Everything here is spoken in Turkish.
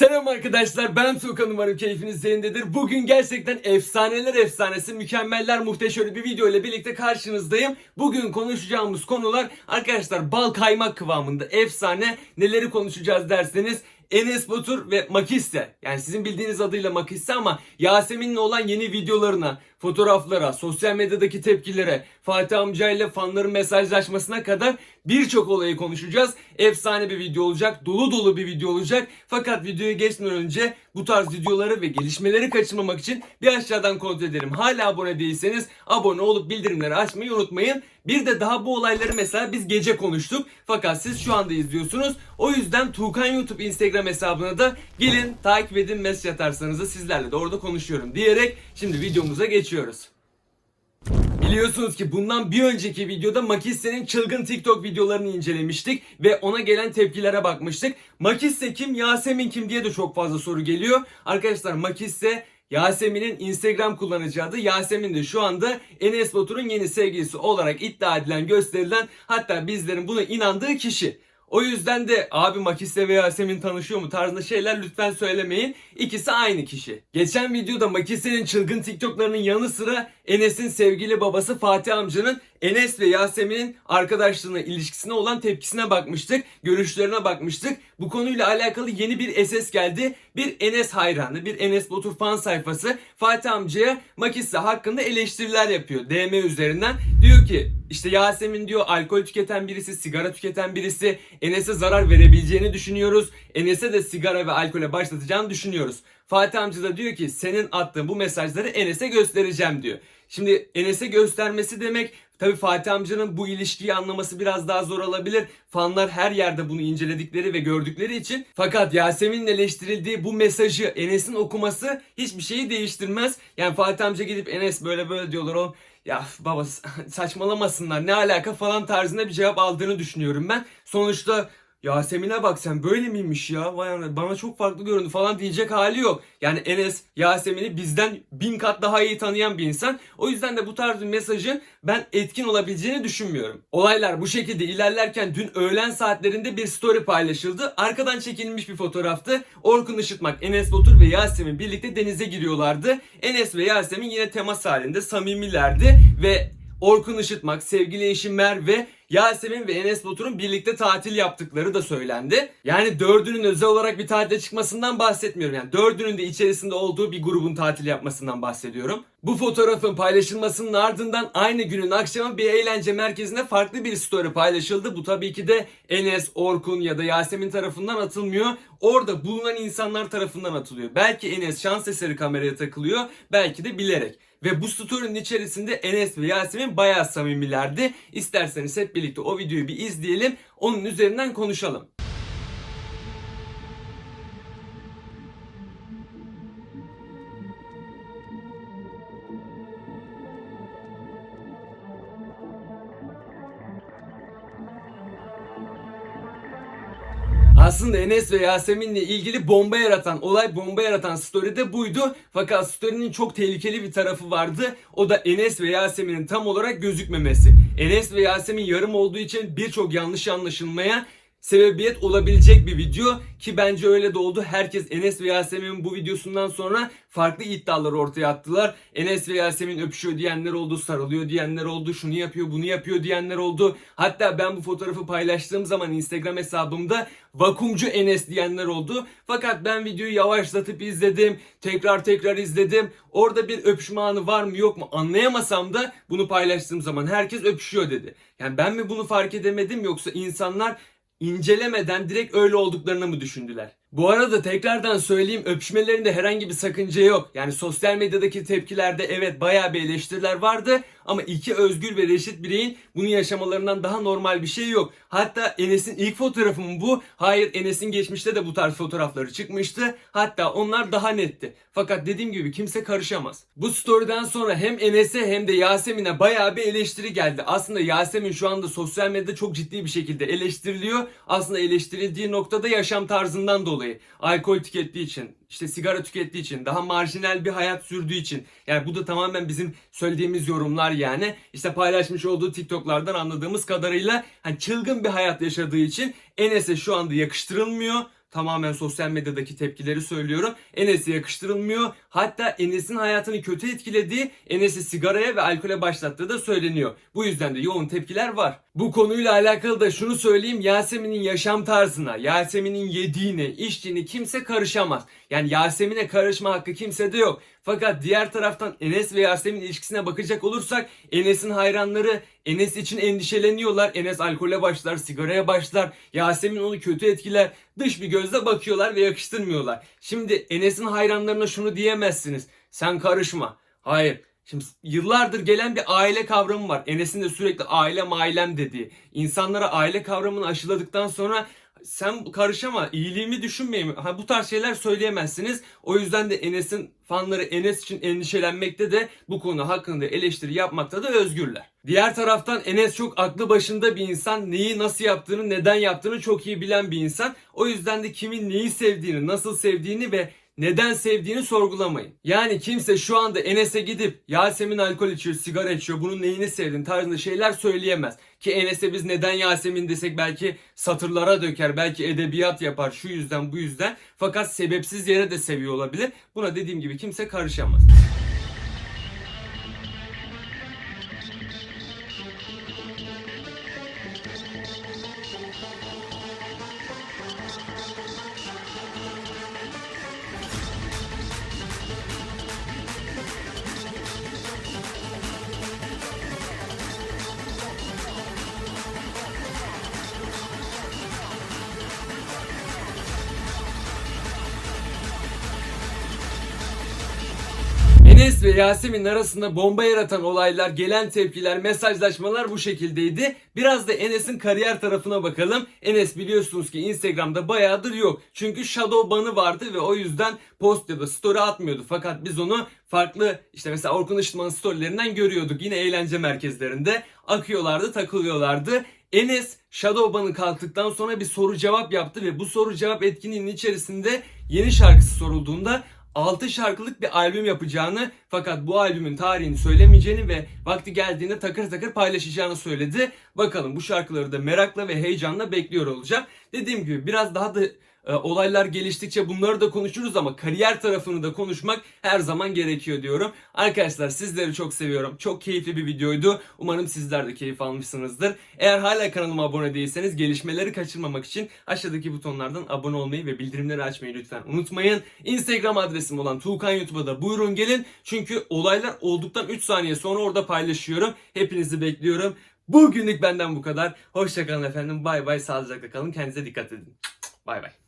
Selam arkadaşlar ben Tuğkan umarım keyfiniz yerindedir. Bugün gerçekten efsaneler efsanesi mükemmeller muhteşem bir video ile birlikte karşınızdayım. Bugün konuşacağımız konular arkadaşlar bal kaymak kıvamında efsane neleri konuşacağız derseniz Enes Batur ve Makiste. Yani sizin bildiğiniz adıyla Makiste ama Yasemin'le olan yeni videolarına, fotoğraflara, sosyal medyadaki tepkilere, Fatih amcayla fanların mesajlaşmasına kadar birçok olayı konuşacağız. Efsane bir video olacak, dolu dolu bir video olacak. Fakat videoya geçmeden önce bu tarz videoları ve gelişmeleri kaçırmamak için bir aşağıdan kontrol edelim. Hala abone değilseniz abone olup bildirimleri açmayı unutmayın. Bir de daha bu olayları mesela biz gece konuştuk. Fakat siz şu anda izliyorsunuz. O yüzden Tuğkan YouTube Instagram hesabına da gelin takip edin mesaj atarsanız da sizlerle de orada konuşuyorum diyerek şimdi videomuza geçiyoruz. Biliyorsunuz ki bundan bir önceki videoda Makiste'nin çılgın TikTok videolarını incelemiştik ve ona gelen tepkilere bakmıştık. Makiste kim, Yasemin kim diye de çok fazla soru geliyor. Arkadaşlar Makiste Yasemin'in Instagram kullanıcı adı. Yasemin de şu anda Enes Batur'un yeni sevgilisi olarak iddia edilen, gösterilen hatta bizlerin buna inandığı kişi. O yüzden de abi Makiste ve Yasemin tanışıyor mu tarzında şeyler lütfen söylemeyin. İkisi aynı kişi. Geçen videoda Makiste'nin çılgın TikTok'larının yanı sıra Enes'in sevgili babası Fatih amcanın Enes ve Yasemin'in arkadaşlığına, ilişkisine olan tepkisine bakmıştık. Görüşlerine bakmıştık. Bu konuyla alakalı yeni bir SS geldi. Bir Enes hayranı, bir Enes Batur fan sayfası Fatih amcaya Makiste hakkında eleştiriler yapıyor. DM üzerinden. Diyor ki işte Yasemin diyor alkol tüketen birisi, sigara tüketen birisi. Enes'e zarar verebileceğini düşünüyoruz. Enes'e de sigara ve alkole başlatacağını düşünüyoruz. Fatih amca da diyor ki senin attığın bu mesajları Enes'e göstereceğim diyor. Şimdi Enes'e göstermesi demek tabi Fatih amcanın bu ilişkiyi anlaması biraz daha zor olabilir. Fanlar her yerde bunu inceledikleri ve gördükleri için. Fakat Yasemin'in eleştirildiği bu mesajı Enes'in okuması hiçbir şeyi değiştirmez. Yani Fatih amca gidip Enes böyle böyle diyorlar o ya baba saçmalamasınlar ne alaka falan tarzında bir cevap aldığını düşünüyorum ben. Sonuçta Yasemin'e bak sen böyle miymiş ya vay anasını, bana çok farklı göründü falan diyecek hali yok. Yani Enes Yasemin'i bizden bin kat daha iyi tanıyan bir insan. O yüzden de bu tarz bir mesajın ben etkin olabileceğini düşünmüyorum. Olaylar bu şekilde ilerlerken dün öğlen saatlerinde bir story paylaşıldı. Arkadan çekilmiş bir fotoğraftı. Orkun Işıtmak, Enes Batur ve Yasemin birlikte denize giriyorlardı. Enes ve Yasemin yine temas halinde samimilerdi ve Orkun Işıtmak, sevgili eşi Merve, Yasemin ve Enes Batur'un birlikte tatil yaptıkları da söylendi. Yani dördünün özel olarak bir tatile çıkmasından bahsetmiyorum. Yani dördünün de içerisinde olduğu bir grubun tatil yapmasından bahsediyorum. Bu fotoğrafın paylaşılmasının ardından aynı günün akşamı bir eğlence merkezinde farklı bir story paylaşıldı. Bu tabii ki de Enes, Orkun ya da Yasemin tarafından atılmıyor. Orada bulunan insanlar tarafından atılıyor. Belki Enes şans eseri kameraya takılıyor, belki de bilerek. Ve bu story'nin içerisinde Enes ve Yasemin bayağı samimilerdi. İsterseniz hep birlikte o videoyu bir izleyelim. Onun üzerinden konuşalım. Aslında Enes ve Yasemin'le ilgili bomba yaratan, olay bomba yaratan story de buydu. Fakat story'nin çok tehlikeli bir tarafı vardı. O da Enes ve Yasemin'in tam olarak gözükmemesi. Enes ve Yasemin yarım olduğu için birçok yanlış anlaşılmaya sebebiyet olabilecek bir video ki bence öyle de oldu. Herkes Enes ve Yasemin'in bu videosundan sonra farklı iddialar ortaya attılar. Enes ve Yasemin öpüşüyor diyenler oldu, sarılıyor diyenler oldu, şunu yapıyor, bunu yapıyor diyenler oldu. Hatta ben bu fotoğrafı paylaştığım zaman Instagram hesabımda vakumcu Enes diyenler oldu. Fakat ben videoyu yavaşlatıp izledim, tekrar tekrar izledim. Orada bir öpüşme anı var mı yok mu anlayamasam da bunu paylaştığım zaman herkes öpüşüyor dedi. Yani ben mi bunu fark edemedim yoksa insanlar incelemeden direkt öyle olduklarını mı düşündüler? Bu arada tekrardan söyleyeyim öpüşmelerinde herhangi bir sakınca yok. Yani sosyal medyadaki tepkilerde evet bayağı bir eleştiriler vardı ama iki özgür ve reşit bireyin bunu yaşamalarından daha normal bir şey yok. Hatta Enes'in ilk fotoğrafı mı bu? Hayır Enes'in geçmişte de bu tarz fotoğrafları çıkmıştı. Hatta onlar daha netti. Fakat dediğim gibi kimse karışamaz. Bu story'den sonra hem Enes'e hem de Yasemin'e bayağı bir eleştiri geldi. Aslında Yasemin şu anda sosyal medyada çok ciddi bir şekilde eleştiriliyor. Aslında eleştirildiği noktada yaşam tarzından dolayı. Alkol tükettiği için, işte sigara tükettiği için, daha marjinal bir hayat sürdüğü için. Yani bu da tamamen bizim söylediğimiz yorumlar yani. İşte paylaşmış olduğu TikTok'lardan anladığımız kadarıyla hani çılgın bir hayat yaşadığı için Enes'e şu anda yakıştırılmıyor. Tamamen sosyal medyadaki tepkileri söylüyorum. Enes'e yakıştırılmıyor. Hatta Enes'in hayatını kötü etkilediği, Enes'i sigaraya ve alkole başlattığı da söyleniyor. Bu yüzden de yoğun tepkiler var. Bu konuyla alakalı da şunu söyleyeyim. Yasemin'in yaşam tarzına, Yasemin'in yediğine, içtiğine kimse karışamaz. Yani Yasemin'e karışma hakkı kimsede yok. Fakat diğer taraftan Enes ve Yasemin ilişkisine bakacak olursak Enes'in hayranları Enes için endişeleniyorlar. Enes alkole başlar, sigaraya başlar. Yasemin onu kötü etkiler. Dış bir gözle bakıyorlar ve yakıştırmıyorlar. Şimdi Enes'in hayranlarına şunu diyemezsiniz. Sen karışma. Hayır. Şimdi yıllardır gelen bir aile kavramı var. Enes'in de sürekli ailem ailem dediği. İnsanlara aile kavramını aşıladıktan sonra sen karışama iyiliğimi düşünmeyeyim. Ha, bu tarz şeyler söyleyemezsiniz. O yüzden de Enes'in fanları Enes için endişelenmekte de bu konu hakkında eleştiri yapmakta da özgürler. Diğer taraftan Enes çok aklı başında bir insan. Neyi nasıl yaptığını, neden yaptığını çok iyi bilen bir insan. O yüzden de kimin neyi sevdiğini, nasıl sevdiğini ve neden sevdiğini sorgulamayın. Yani kimse şu anda Enes'e gidip Yasemin alkol içiyor, sigara içiyor, bunun neyini sevdin tarzında şeyler söyleyemez. Ki Enes'e biz neden Yasemin desek belki satırlara döker, belki edebiyat yapar şu yüzden bu yüzden. Fakat sebepsiz yere de seviyor olabilir. Buna dediğim gibi kimse karışamaz. Enes ve Yasemin arasında bomba yaratan olaylar, gelen tepkiler, mesajlaşmalar bu şekildeydi. Biraz da Enes'in kariyer tarafına bakalım. Enes biliyorsunuz ki Instagram'da bayağıdır yok. Çünkü shadow banı vardı ve o yüzden post ya da story atmıyordu. Fakat biz onu farklı işte mesela Orkun Işıtman'ın storylerinden görüyorduk. Yine eğlence merkezlerinde akıyorlardı, takılıyorlardı. Enes Shadowban'ı kalktıktan sonra bir soru cevap yaptı ve bu soru cevap etkinliğinin içerisinde yeni şarkısı sorulduğunda 6 şarkılık bir albüm yapacağını fakat bu albümün tarihini söylemeyeceğini ve vakti geldiğinde takır takır paylaşacağını söyledi. Bakalım bu şarkıları da merakla ve heyecanla bekliyor olacağım. Dediğim gibi biraz daha da e, olaylar geliştikçe bunları da konuşuruz ama kariyer tarafını da konuşmak her zaman gerekiyor diyorum. Arkadaşlar sizleri çok seviyorum. Çok keyifli bir videoydu. Umarım sizler de keyif almışsınızdır. Eğer hala kanalıma abone değilseniz gelişmeleri kaçırmamak için aşağıdaki butonlardan abone olmayı ve bildirimleri açmayı lütfen unutmayın. Instagram adresim olan Tuğkan YouTube'a da buyurun gelin. Çünkü olaylar olduktan 3 saniye sonra orada paylaşıyorum. Hepinizi bekliyorum. Bugünlük benden bu kadar. Hoşçakalın efendim. Bay bay. Sağlıcakla kalın. Kendinize dikkat edin. Bay bay.